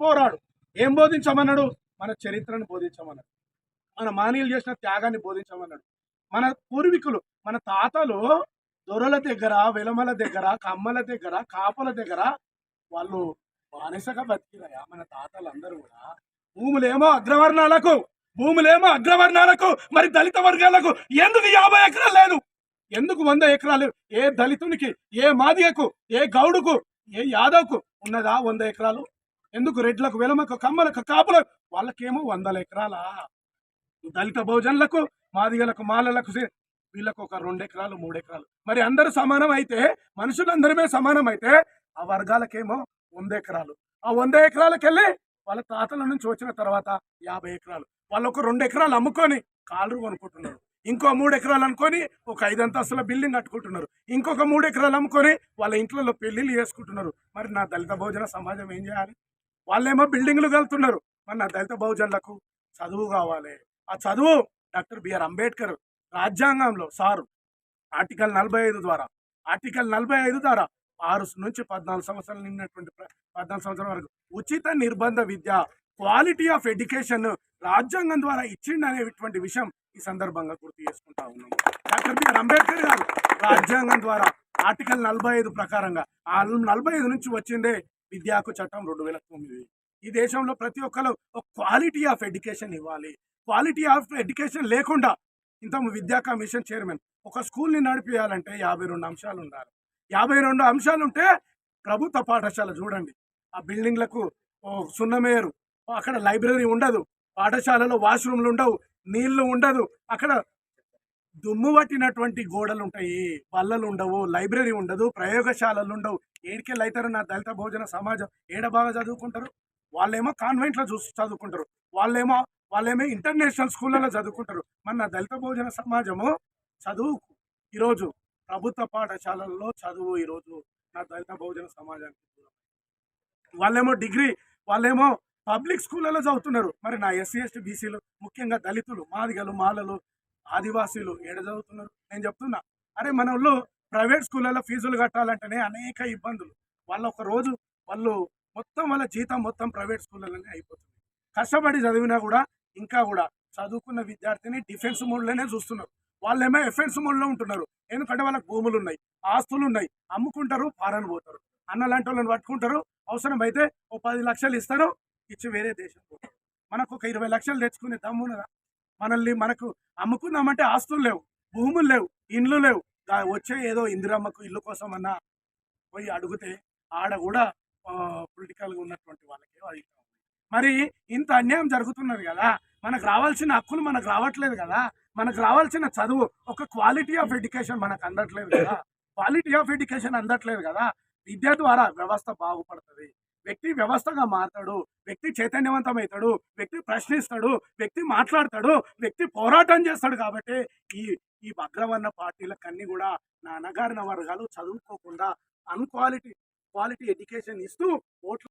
పోరాడు. ఏం బోధించమన్నాడు? మన చరిత్రను బోధించమన్నాడు. మన మానీయులు చేసిన త్యాగాన్ని బోధించమన్నాడు. మన పూర్వీకులు మన తాతలు దొరల దగ్గర వెలమల దగ్గర కమ్మల దగ్గర కాపల దగ్గర వాళ్ళు బానిసగా బతికినయా? మన తాతలు అందరూ కూడా. భూములేమో అగ్రవర్ణాలకు భూములేమో అగ్రవర్ణాలకు మరి దళిత వర్గాలకు ఎందుకు యాభై ఎకరాలు లేదు? ఎందుకు వంద ఎకరాలు ఏ దళితునికి ఏ మాదిగకు ఏ గౌడుకు ఏ యాదవ్కు ఉన్నదా వంద ఎకరాలు? ఎందుకు రెడ్లకు వెలమకు కమ్మలకు కాపులకు? వాళ్ళకేమో వందల ఎకరాలా? దళిత బహుజనులకు మాదిగలకు మాలలకు వీళ్ళకు ఒక రెండు ఎకరాలు మూడు ఎకరాలు. మరి అందరూ సమానం అయితే మనుషులందరమే సమానం అయితే ఆ వర్గాలకేమో వంద ఎకరాలు. ఆ వంద ఎకరాలకు వెళ్ళి వాళ్ళ తాతల నుంచి వచ్చిన తర్వాత యాభై ఎకరాలు. వాళ్ళు ఒక రెండు ఎకరాలు అమ్ముకొని కాళ్ళు కొనుక్కుంటున్నారు. ఇంకో మూడు ఎకరాలు అనుకొని ఒక ఐదు అంతస్తుల బిల్డింగ్ కట్టుకుంటున్నారు. ఇంకొక మూడు ఎకరాలు అమ్ముకొని వాళ్ళ ఇంట్లో పెళ్ళిళ్ళు చేసుకుంటున్నారు. మరి నా దళిత భోజన సమాజం ఏం చేయాలి? వాళ్ళేమో బిల్డింగ్లు కలుతున్నారు. మరి నా దళిత బహుజనులకు చదువు కావాలి. ఆ చదువు డాక్టర్ బిఆర్ అంబేద్కర్ రాజ్యాంగంలో సారు. ఆర్టికల్ నలభై ఐదు ద్వారా. ఆర్టికల్ నలభై ఐదు ద్వారా ఆరు నుంచి పద్నాలుగు సంవత్సరాలు నిన్నటువంటి పద్నాలుగు సంవత్సరాల వరకు ఉచిత నిర్బంధ విద్య క్వాలిటీ ఆఫ్ ఎడ్యుకేషన్ రాజ్యాంగం ద్వారా ఇచ్చిండు అనేటువంటి విషయం ఈ సందర్భంగా గుర్తు చేసుకుంటా ఉన్నాము డాక్టర్ బిఆర్ అంబేద్కర్ గారు రాజ్యాంగం ద్వారా ఆర్టికల్ నలభై ఐదు ప్రకారంగా ఆ నలభై ఐదు నుంచి వచ్చిందే విద్యాకు చట్టం రెండు వేల తొమ్మిది. ఈ దేశంలో ప్రతి ఒక్కరు ఒక క్వాలిటీ ఆఫ్ ఎడ్యుకేషన్ ఇవ్వాలి. క్వాలిటీ ఆఫ్ ఎడ్యుకేషన్ లేకుండా ఇంత విద్యా కమిషన్ చైర్మన్ ఒక స్కూల్ని నడిపించాలంటే యాభై రెండు అంశాలు ఉండాలి. యాభై రెండు అంశాలు ఉంటే ప్రభుత్వ పాఠశాల చూడండి. ఆ బిల్డింగ్లకు సున్నమేరు అక్కడ లైబ్రరీ ఉండదు. పాఠశాలలో వాష్రూమ్లు ఉండవు. నీళ్ళు ఉండదు. అక్కడ దుమ్ము పట్టినటువంటి గోడలు ఉంటాయి బల్లలు ఉండవు లైబ్రరీ ఉండదు ప్రయోగశాలలు ఉండవు. ఏడికెళ్ళి అవుతారు నా దళిత భోజన సమాజం ఏడ బాగా చదువుకుంటారు? వాళ్ళేమో కాన్వెంట్లో చూసి చదువుకుంటారు. వాళ్ళేమో వాళ్ళేమో ఇంటర్నేషనల్ స్కూళ్ళలో చదువుకుంటారు. మన నా దళిత భోజన సమాజము చదువు ఈరోజు ప్రభుత్వ పాఠశాలల్లో చదువు ఈరోజు నా దళిత భోజన సమాజానికి వాళ్ళేమో డిగ్రీ వాళ్ళేమో పబ్లిక్ స్కూళ్ళలో చదువుతున్నారు. మరి నా ఎస్సీ ఎస్టీ బీసీలు ముఖ్యంగా దళితులు మాదిగలు మాలలు ఆదివాసీలు ఏడ చదువుతున్నారు? నేను చెప్తున్నా. అరే మన వాళ్ళు ప్రైవేట్ స్కూళ్ళలో ఫీజులు కట్టాలంటేనే అనేక ఇబ్బందులు. వాళ్ళ ఒక రోజు వాళ్ళు మొత్తం వాళ్ళ జీతం మొత్తం ప్రైవేట్ స్కూళ్ళలోనే అయిపోతుంది. కష్టపడి చదివినా కూడా ఇంకా కూడా చదువుకున్న విద్యార్థిని డిఫెన్స్ మోడ్లోనే చూస్తున్నారు. వాళ్ళేమో ఎఫెన్స్ మోడ్లో ఉంటున్నారు. ఎందుకంటే వాళ్ళకి భూములు ఉన్నాయి ఆస్తులు ఉన్నాయి అమ్ముకుంటారు పారని పోతారు. అన్న లాంటి వాళ్ళని పట్టుకుంటారు. అవసరం అయితే ఓ పది లక్షలు ఇస్తారు ఇచ్చి వేరే దేశం మనకు ఒక ఇరవై లక్షలు తెచ్చుకునే దమ్మున్నదా? మనల్ని మనకు అమ్ముకుందామంటే ఆస్తులు లేవు భూములు లేవు ఇండ్లు లేవు. దా- వచ్చే ఏదో ఇందిరమ్మకు ఇల్లు కోసం అన్నా పోయి అడిగితే ఆడ కూడా పొలిటికల్గా ఉన్నటువంటి వాళ్ళకి అది మరి ఇంత అన్యాయం జరుగుతున్నది కదా మనకు రావాల్సిన హక్కులు మనకు రావట్లేదు కదా మనకు రావాల్సిన చదువు ఒక క్వాలిటీ ఆఫ్ ఎడ్యుకేషన్ మనకు అందట్లేదు కదా క్వాలిటీ ఆఫ్ ఎడ్యుకేషన్ అందట్లేదు కదా విద్య ద్వారా వ్యవస్థ బాగుపడుతుంది. వ్యక్తి వ్యవస్థగా మారుతాడు వ్యక్తి చైతన్యవంతమవుతాడు వ్యక్తి ప్రశ్నిస్తాడు వ్యక్తి మాట్లాడతాడు వ్యక్తి పోరాటం చేస్తాడు కాబట్టి ఈ ఈ అగ్రవర్ణ పార్టీలకన్నీ కూడా నా అనగారిన వర్గాలు చదువుకోకుండా అన్క్వాలిటీ క్వాలిటీ ఎడ్యుకేషన్ ఇస్తూ ఓట్లు